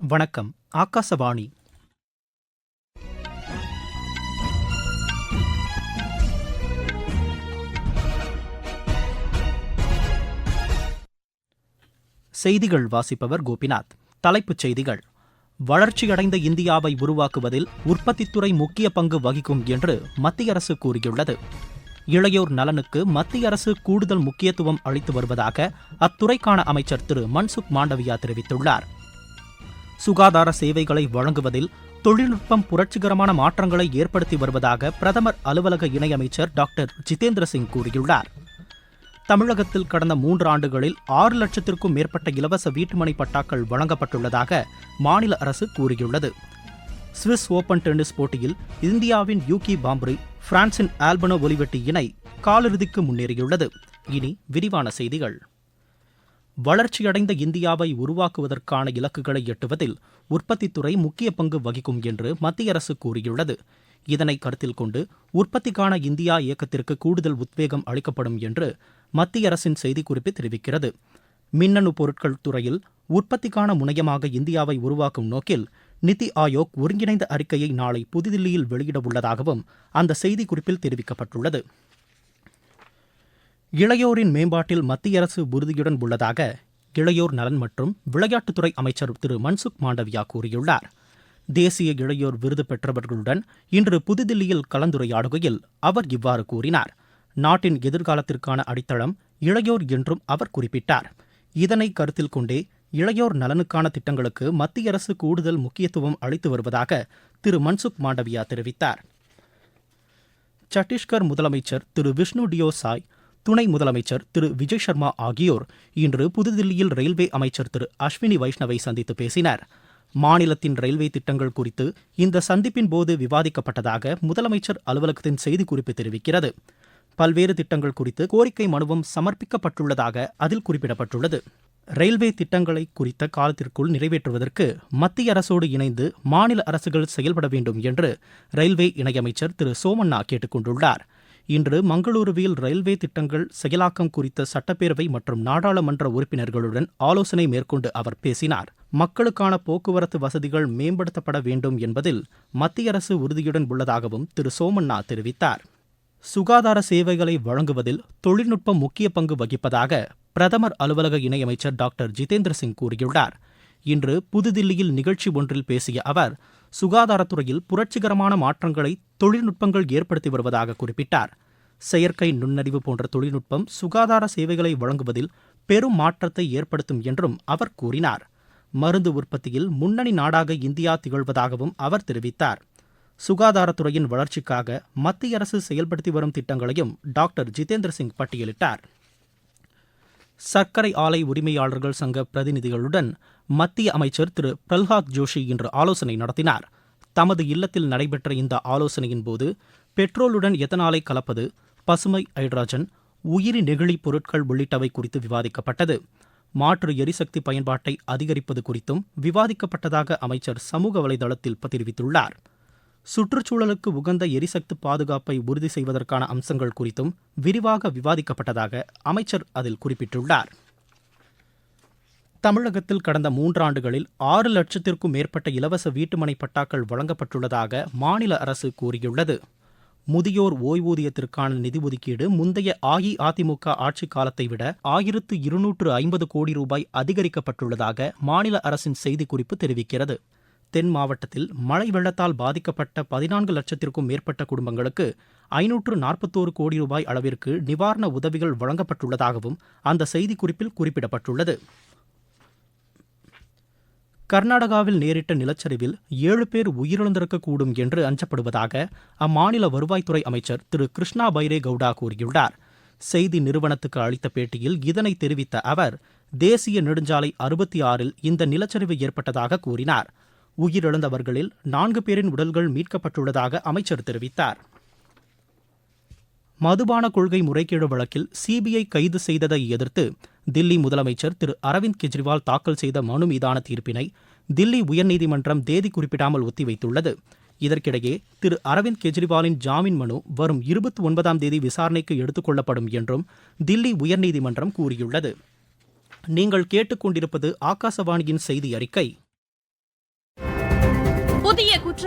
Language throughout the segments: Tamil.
வணக்கம் ஆகாசவாணி. செய்திகள் வாசிப்பவர் கோபிநாத். தலைப்புச் செய்திகள். வளர்ச்சியடைந்த இந்தியாவை உருவாக்குவதில் உற்பத்தித்துறை முக்கிய பங்கு வகிக்கும் என்று மத்திய அரசு கூறியுள்ளது. இளையோர் நலனுக்கு மத்திய அரசு கூடுதல் முக்கியத்துவம் அளித்து வருவதாக அத்துறைக்கான அமைச்சர் திரு மன்சுக் மாண்டவியா தெரிவித்துள்ளார். சுகாதார சேவைகளை வழங்குவதில் தொழில்நுட்பம் புரட்சிகரமான மாற்றங்களை ஏற்படுத்தி வருவதாக பிரதமர் அலுவலக இணையமைச்சர் டாக்டர் ஜிதேந்திர சிங் கூறியுள்ளார். தமிழகத்தில் கடந்த மூன்று ஆண்டுகளில் ஆறு லட்சத்திற்கும் மேற்பட்ட இலவச வீட்டுமனை பட்டாக்கள் வழங்கப்பட்டுள்ளதாக மாநில அரசு கூறியுள்ளது. சுவிஸ் ஓபன் டென்னிஸ் போட்டியில் இந்தியாவின் யூகி பாம்ப்ரி பிரான்சின் ஆல்பனோ ஒலிவெட்டி இணை காலிறுதிக்கு முன்னேறியுள்ளது. இனி விரிவான செய்திகள். வளர்ச்சியடைந்த இந்தியாவை உருவாக்குவதற்கான இலக்குகளை எட்டுவதில் உற்பத்தித்துறை முக்கிய பங்கு வகிக்கும் என்று மத்திய அரசு கூறியுள்ளது. இதனை கருத்தில் கொண்டு உற்பத்திக்கான இந்தியா இயக்கத்திற்கு கூடுதல் உத்வேகம் அளிக்கப்படும் என்று மத்திய அரசின் செய்திக்குறிப்பு தெரிவிக்கிறது. மின்னணு பொருட்கள் துறையில் உற்பத்திக்கான முனையமாக இந்தியாவை உருவாக்கும் நோக்கில் நிதி ஆயோக் ஒருங்கிணைந்த அறிக்கையை நாளை புதுதில்லியில் வெளியிட உள்ளதாகவும் அந்த செய்திக்குறிப்பில் தெரிவிக்கப்பட்டுள்ளது. இளையோரின் மேம்பாட்டில் மத்திய அரசு உறுதியுடன் உள்ளதாக இளையோர் நலன் மற்றும் விளையாட்டுத்துறை அமைச்சர் திரு மன்சுக் மாண்டவியா கூறியுள்ளார். தேசிய இளையோர் விருது பெற்றவர்களுடன் இன்று புதுதில்லியில் கலந்துரையாடுகையில் அவர் இவ்வாறு கூறினார். நாட்டின் எதிர்காலத்திற்கான அடித்தளம் இளையோர் என்றும் அவர் குறிப்பிட்டார். இதனை கருத்தில் கொண்டே இளையோர் நலனுக்கான திட்டங்களுக்கு மத்திய அரசு கூடுதல் முக்கியத்துவம் அளித்து வருவதாக திரு மன்சுக் மாண்டவியா தெரிவித்தார். சத்தீஸ்கர் முதலமைச்சர் திரு விஷ்ணு டியோ சாய் துணை முதலமைச்சர் திரு விஜய் சர்மா ஆகியோர் இன்று புதுதில்லியில் ரயில்வே அமைச்சர் திரு அஸ்வினி வைஷ்ணவை சந்தித்து பேசினர். மாநிலத்தின் ரயில்வே திட்டங்கள் குறித்து இந்த சந்திப்பின் போது விவாதிக்கப்பட்டதாக முதலமைச்சர் அலுவலகத்தின் செய்திக்குறிப்பு தெரிவிக்கிறது. பல்வேறு திட்டங்கள் குறித்து கோரிக்கை மனுவும் சமர்ப்பிக்கப்பட்டுள்ளதாக அதில் குறிப்பிடப்பட்டுள்ளது. ரயில்வே திட்டங்களை குறித்த காலத்திற்குள் நிறைவேற்றுவதற்கு மத்திய அரசோடு இணைந்து மாநில அரசுகள் செயல்பட வேண்டும் என்று ரயில்வே இணையமைச்சர் திரு சோமண்ணா கேட்டுக் கொண்டுள்ளார் இன்று மங்களூருவில் ரயில்வே திட்டங்கள் செயலாக்கம் குறித்த சட்டப்பேரவை மற்றும் நாடாளுமன்ற உறுப்பினர்களுடன் ஆலோசனை மேற்கொண்டு அவர் பேசினார். மக்களுக்கான போக்குவரத்து வசதிகள் மேம்படுத்தப்பட வேண்டும் என்பதில் மத்திய அரசு உறுதியுடன் உள்ளதாகவும் திரு. சோமண்ணா தெரிவித்தார். சுகாதார சேவைகளை வழங்குவதில் தொழில்நுட்பம் முக்கிய பங்கு வகிப்பதாக பிரதமர் அலுவலக இணையமைச்சர் டாக்டர் ஜிதேந்திர சிங் கூறியுள்ளார். இன்று புதுதில்லியில் நிகழ்ச்சி ஒன்றில் பேசிய அவர் சுகாதாரத்துறையில் புரட்சிகரமான மாற்றங்களை தொழில்நுட்பங்கள் ஏற்படுத்தி வருவதாக குறிப்பிட்டார். செயற்கை நுண்ணறிவு போன்ற தொழில்நுட்பம் சுகாதார சேவைகளை வழங்குவதில் பெரும் மாற்றத்தை ஏற்படுத்தும் என்றும் அவர் கூறினார். மருந்து உற்பத்தியில் முன்னணி நாடாக இந்தியா திகழ்வதாகவும் அவர் தெரிவித்தார். சுகாதாரத்துறையின் வளர்ச்சிக்காக மத்திய அரசு செயல்படுத்தி வரும் திட்டங்களையும் டாக்டர் ஜிதேந்திர சிங் பட்டியலிட்டார். சர்க்கரை ஆலை உரிமையாளர்கள் சங்க பிரதிநிதிகளுடன் மத்திய அமைச்சர் திரு. பிரல்ஹாத் ஜோஷி இன்று ஆலோசனை நடத்தினார். தமது இல்லத்தில் நடைபெற்ற இந்த ஆலோசனையின் போது பெட்ரோலுடன் எத்தனாலை கலப்பது பசுமை ஹைட்ரஜன் உயிரி நெகிழி பொருட்கள் உள்ளிட்டவை குறித்து விவாதிக்கப்பட்டது. மாற்று எரிசக்தி பயன்பாட்டை அதிகரிப்பது குறித்தும் விவாதிக்கப்பட்டதாக அமைச்சர் சமூக வலைதளத்தில் தெரிவித்துள்ளார் சுற்றுச்சூழலுக்கு உகந்த எரிசக்தி பாதுகாப்பை உறுதி செய்வதற்கான அம்சங்கள் குறித்தும் விரிவாக விவாதிக்கப்பட்டதாக அமைச்சர் அதில் குறிப்பிட்டுள்ளார். தமிழகத்தில் கடந்த மூன்றாண்டுகளில் ஆறு லட்சத்திற்கும் மேற்பட்ட இலவச வீட்டுமனை பட்டாக்கள் வழங்கப்பட்டுள்ளதாக மாநில அரசு கூறியுள்ளது. முதியோர் ஓய்வூதியத்திற்கான நிதி ஒதுக்கீடு முந்தைய அஇஅதிமுக ஆட்சிக் காலத்தை விட ஆயிரத்து இருநூற்று ஐம்பது கோடி ரூபாய் அதிகரிக்கப்பட்டுள்ளதாக மாநில அரசின் செய்திக்குறிப்பு தெரிவிக்கிறது. தென் மாவட்டத்தில் மழை வெள்ளத்தால் பாதிக்கப்பட்ட பதினான்கு லட்சத்திற்கும் மேற்பட்ட குடும்பங்களுக்கு ஐநூற்று நாற்பத்தோரு கோடி ரூபாய் அளவிற்கு நிவாரண உதவிகள் வழங்கப்பட்டுள்ளதாகவும் அந்த செய்திக்குறிப்பில் குறிப்பிடப்பட்டுள்ளது. கர்நாடகாவில் நேரிட்ட நிலச்சரிவில் ஏழு பேர் உயிரிழந்திருக்கக்கூடும் என்று அஞ்சப்படுவதாக அம்மாநில வருவாய்த்துறை அமைச்சர் திரு. கிருஷ்ணா பைரே கவுடா கூறியுள்ளார். செய்தி நிறுவனத்துக்கு அளித்த பேட்டியில் இதனை தெரிவித்த அவர் தேசிய நெடுஞ்சாலை அறுபத்தி ஆறில் இந்த நிலச்சரிவு ஏற்பட்டதாக கூறினார். உயிரிழந்தவர்களில் நான்கு பேரின் உடல்கள் மீட்கப்பட்டுள்ளதாக அமைச்சர் தெரிவித்தார். மதுபான கொள்கை முறைகேடு வழக்கில் சிபிஐ கைது செய்ததை எதிர்த்து தில்லி முதலமைச்சர் திரு அரவிந்த் கெஜ்ரிவால் தாக்கல் செய்த மனு மீதான தீர்ப்பினை தில்லி உயர்நீதிமன்றம் தேதி குறிப்பிடாமல் ஒத்திவைத்துள்ளது. இதற்கிடையே திரு அரவிந்த் கெஜ்ரிவாலின் ஜாமீன் மனு வரும் இருபத்தி ஒன்பதாம் தேதி விசாரணைக்கு எடுத்துக் கொள்ளப்படும் என்றும் தில்லி உயர்நீதிமன்றம் கூறியுள்ளது. நீங்கள் கேட்டுக்கொண்டிருப்பது ஆகாசவாணியின் செய்தி அறிக்கை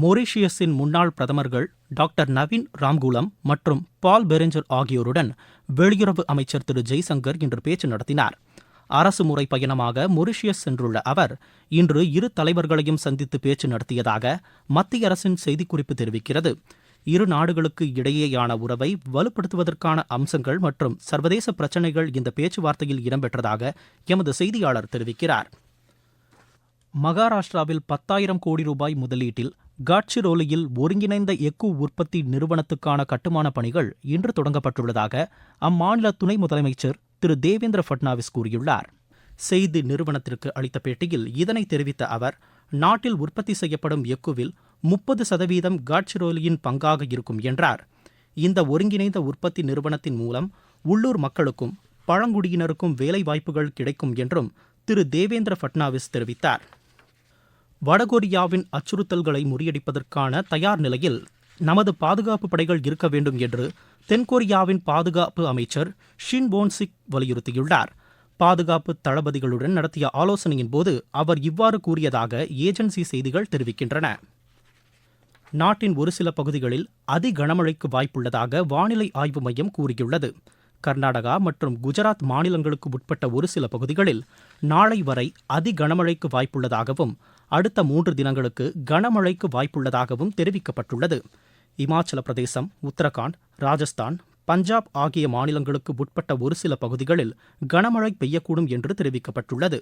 மொரீஷியஸின் முன்னாள் பிரதமர்கள் டாக்டர் நவீன் ராம்குலம் மற்றும் பால் பெரெஞ்சர் ஆகியோருடன் வெளியுறவு அமைச்சர் திரு ஜெய்சங்கர் இன்று பேச்சு நடத்தினார். அரசு முறை பயணமாக மொரிஷியஸ் சென்றுள்ள அவர் இன்று இரு தலைவர்களையும் சந்தித்து பேச்சு நடத்தியதாக மத்திய அரசின் செய்திக்குறிப்பு தெரிவிக்கிறது. இரு நாடுகளுக்கு இடையேயான உறவை வலுப்படுத்துவதற்கான அம்சங்கள் மற்றும் சர்வதேச பிரச்சினைகள் இந்த பேச்சுவார்த்தையில் இடம்பெற்றதாக எமது செய்தியாளர் தெரிவிக்கிறார். மகாராஷ்டிராவில் பத்தாயிரம் கோடி ரூபாய் முதலீட்டில் காட்சிரோலியில் ஒருங்கிணைந்த எஃகு உற்பத்தி நிறுவனத்துக்கான கட்டுமான பணிகள் இன்று தொடங்கப்பட்டுள்ளதாக அம்மாநில துணை முதலமைச்சர் திரு. தேவேந்திர ஃபட்னாவிஸ் கூறியுள்ளார். செய்தி நிறுவனத்திற்கு அளித்த பேட்டியில் இதனை தெரிவித்த அவர் நாட்டில் உற்பத்தி செய்யப்படும் எஃகுவில் முப்பது சதவீதம் காட்சிரோலியின் பங்காக இருக்கும் என்றார். இந்த ஒருங்கிணைந்த உற்பத்தி நிறுவனத்தின் மூலம் உள்ளூர் மக்களுக்கும் பழங்குடியினருக்கும் வேலைவாய்ப்புகள் கிடைக்கும் என்றும் திரு. தேவேந்திர ஃபட்னாவிஸ் தெரிவித்தார். வடகொரியாவின் அச்சுறுத்தல்களை முறியடிப்பதற்கான தயார் நிலையில் நமது பாதுகாப்பு படைகள் இருக்க வேண்டும் என்று தென்கொரியாவின் பாதுகாப்பு அமைச்சர் ஷின் போன்சிக் வலியுறுத்தியுள்ளார். பாதுகாப்பு தளபதிகளுடன் நடத்திய ஆலோசனையின் போது அவர் இவ்வாறு கூறியதாக ஏஜென்சி செய்திகள் தெரிவிக்கின்றன. நாட்டின் ஒரு சில பகுதிகளில் அதி கனமழைக்கு வாய்ப்புள்ளதாக வானிலை ஆய்வு மையம் கூறியுள்ளது. கர்நாடகா மற்றும் குஜராத் மாநிலங்களுக்கு உட்பட்ட ஒரு சில பகுதிகளில் நாளை வரை அதி கனமழைக்கு வாய்ப்புள்ளதாகவும் அடுத்த மூன்று தினங்களுக்கு கனமழைக்கு வாய்ப்புள்ளதாகவும் தெரிவிக்கப்பட்டுள்ளது. இமாச்சல பிரதேசம் உத்தரகாண்ட் ராஜஸ்தான் பஞ்சாப் ஆகிய மாநிலங்களுக்கு உட்பட்ட ஒரு சில பகுதிகளில் கனமழை பெய்யக்கூடும் என்று தெரிவிக்கப்பட்டுள்ளது.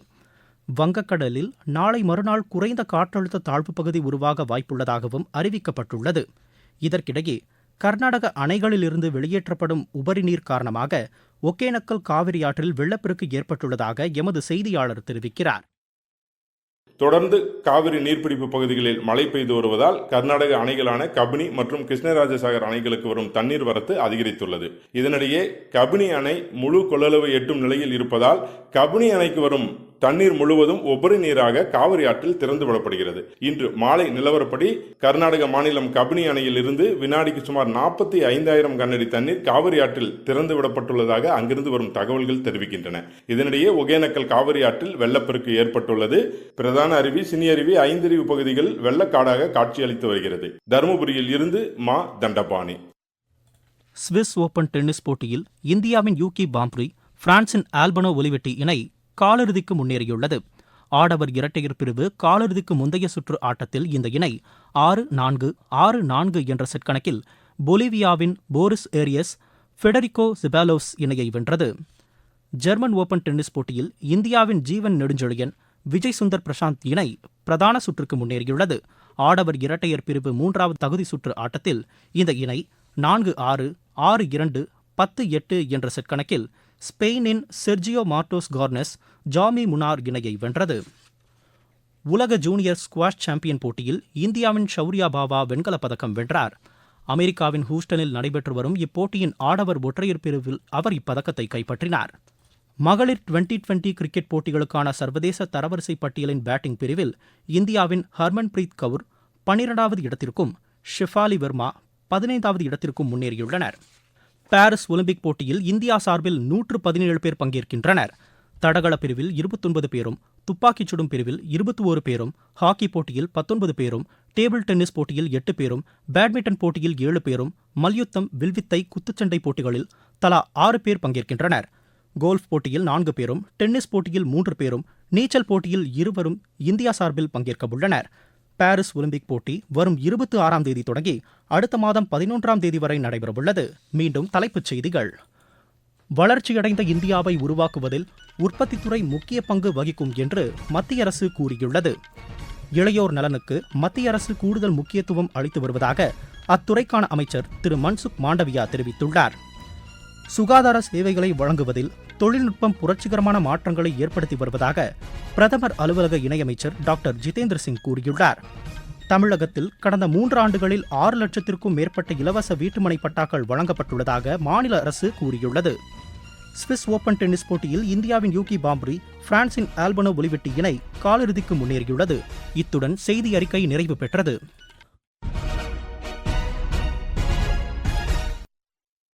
வங்கக்கடலில் நாளை மறுநாள் குறைந்த காற்றழுத்த தாழ்வுப் பகுதி உருவாக வாய்ப்புள்ளதாகவும் அறிவிக்கப்பட்டுள்ளது. இதற்கிடையே கர்நாடக அணைகளிலிருந்து வெளியேற்றப்படும் உபரிநீர் காரணமாக ஒகேனக்கல் காவிரி ஆற்றில் வெள்ளப்பெருக்கு ஏற்பட்டுள்ளதாக எமது செய்தியாளர் தெரிவிக்கிறார். தொடர்ந்து காவிரி நீர்பிடிப்பு பகுதிகளில் மழை பெய்து வருவதால் கர்நாடக அணைகளான கபினி மற்றும் கிருஷ்ணராஜசாகர் அணைகளுக்கு வரும் தண்ணீர் வரத்து அதிகரித்துள்ளது. இதனிடையே கபினி அணை முழு கொள்ளளவு எட்டும் நிலையில் இருப்பதால் கபினி அணைக்கு வரும் தண்ணீர் முழுவதும் உபரி நீராக காவிரி ஆற்றில் திறந்து விடப்படுகிறது. இன்று மாலை நிலவரப்படி கர்நாடக மாநிலம் கபினி அணையில் இருந்து வினாடிக்கு சுமார் நாற்பத்தி ஐந்தாயிரம் கன்னடி தண்ணீர் காவிரி ஆற்றில் திறந்து விடப்பட்டுள்ளதாக அங்கிருந்து வரும் தகவல்கள் தெரிவிக்கின்றன. இதனிடையே ஒகேனக்கல் காவிரி ஆற்றில் வெள்ளப்பெருக்கு ஏற்பட்டுள்ளது. பிரதான அருவி சினி அருவி ஐந்தருவி பகுதிகள் வெள்ளக்காடாக காட்சியளித்து வருகிறது. தருமபுரியில் இருந்து மா. தண்டபாணி. ஸ்விஸ் ஓபன் டென்னிஸ் போட்டியில் இந்தியாவின் யூகி பாம்ப்ரி பிரான்சின் ஆல்பனோ ஒலிவெட்டி இணை காலிறுதிக்கு முன்னேறியுள்ளது. ஆடவர் இரட்டையர் பிரிவு காலிறுதிக்கு முந்தைய சுற்று ஆட்டத்தில் இந்த இணை ஆறு நான்கு ஆறு நான்கு என்ற செட் கணக்கில் பொலிவியாவின் போரிஸ் ஏரியஸ் ஃபெடரிகோ சிபாலோஸ் இணையை வென்றது. ஜெர்மன் ஓபன் டென்னிஸ் போட்டியில் இந்தியாவின் ஜீவன் நெடுஞ்செழியன் விஜய் சுந்தர் பிரசாந்த் இணை பிரதான சுற்றுக்கு முன்னேறியுள்ளது. ஆடவர் இரட்டையர் பிரிவு மூன்றாவது தகுதி சுற்று ஆட்டத்தில் இந்த இணை நான்கு ஆறு ஆறு இரண்டு பத்து எட்டு என்ற செட் கணக்கில் ஸ்பெயினின் செர்ஜியோ மார்டோஸ் கார்னஸ் ஜாமி முனார் இணையை வென்றது. உலக ஜூனியர் ஸ்குவாஷ் சாம்பியன் போட்டியில் இந்தியாவின் ஷௌரியா பாவா வெண்கலப் பதக்கம் வென்றார். அமெரிக்காவின் ஹூஸ்டனில் நடைபெற்று வரும் இப்போட்டியின் ஆடவர் ஒற்றையர் பிரிவில் அவர் இப்பதக்கத்தை கைப்பற்றினார். மகளிர் டுவெண்டி டுவெண்டி கிரிக்கெட் போட்டிகளுக்கான சர்வதேச தரவரிசை பட்டியலின் பேட்டிங் பிரிவில் இந்தியாவின் ஹர்மன்பிரீத் கவுர் பன்னிரெண்டாவது இடத்திற்கும் ஷிஃபாலி வர்மா பதினைந்தாவது இடத்திற்கும் முன்னேறியுள்ளனர். பாரிஸ் ஒலிம்பிக் போட்டியில் இந்தியா சார்பில் நூற்று பதினேழு பேர் பங்கேற்கின்றனர். தடகள பிரிவில் இருபத்தொன்பது பேரும் துப்பாக்கிச் சுடும் பிரிவில் இருபத்தி ஒரு பேரும் ஹாக்கி போட்டியில் பத்தொன்பது பேரும் டேபிள் டென்னிஸ் போட்டியில் எட்டு பேரும் பேட்மிண்டன் போட்டியில் ஏழு பேரும் மல்யுத்தம் வில்வித்தை குத்துச்சண்டை போட்டிகளில் தலா ஆறு பேர் பங்கேற்கின்றனர். கோல்ஃப் போட்டியில் நான்கு பேரும் டென்னிஸ் போட்டியில் மூன்று பேரும் நீச்சல் போட்டியில் இருவரும் இந்தியா சார்பில் பங்கேற்க உள்ளனர் பாரிஸ் ஒலிம்பிக் போட்டி வரும் இருபத்தி ஆறாம் தேதி தொடங்கி அடுத்த மாதம் பதினொன்றாம் தேதி வரை நடைபெறவுள்ளது. மீண்டும் தலைப்புச் செய்திகள். வளர்ச்சியடைந்த இந்தியாவை உருவாக்குவதில் உற்பத்தித்துறை முக்கிய பங்கு வகிக்கும் என்று மத்திய அரசு கூறியுள்ளது. இளையோர் நலனுக்கு மத்திய அரசு கூடுதல் முக்கியத்துவம் அளித்து வருவதாக அத்துறைக்கான அமைச்சர் திரு மன்சுக் மாண்டவியா தெரிவித்துள்ளார். சுகாதார சேவைகளை வழங்குவதில் தொழில்நுட்பம் புரட்சிகரமான மாற்றங்களை ஏற்படுத்தி வருவதாக பிரதமர் அலுவலக இணையமைச்சர் டாக்டர் ஜிதேந்திர சிங் கூறியுள்ளார். தமிழகத்தில் கடந்த மூன்று ஆண்டுகளில் ஆறு லட்சத்திற்கும் மேற்பட்ட இலவச வீட்டுமனை பட்டாக்கள் வழங்கப்பட்டுள்ளதாக மாநில அரசு கூறியுள்ளது. சுவிஸ் ஓபன் டென்னிஸ் போட்டியில் இந்தியாவின் யூகி பாம்பரி பிரான்சின் ஆல்பனோ ஒலிவெட்டி இணை காலிறுதிக்கு முன்னேறியுள்ளது. இத்துடன் செய்தி அறிக்கை நிறைவு பெற்றது.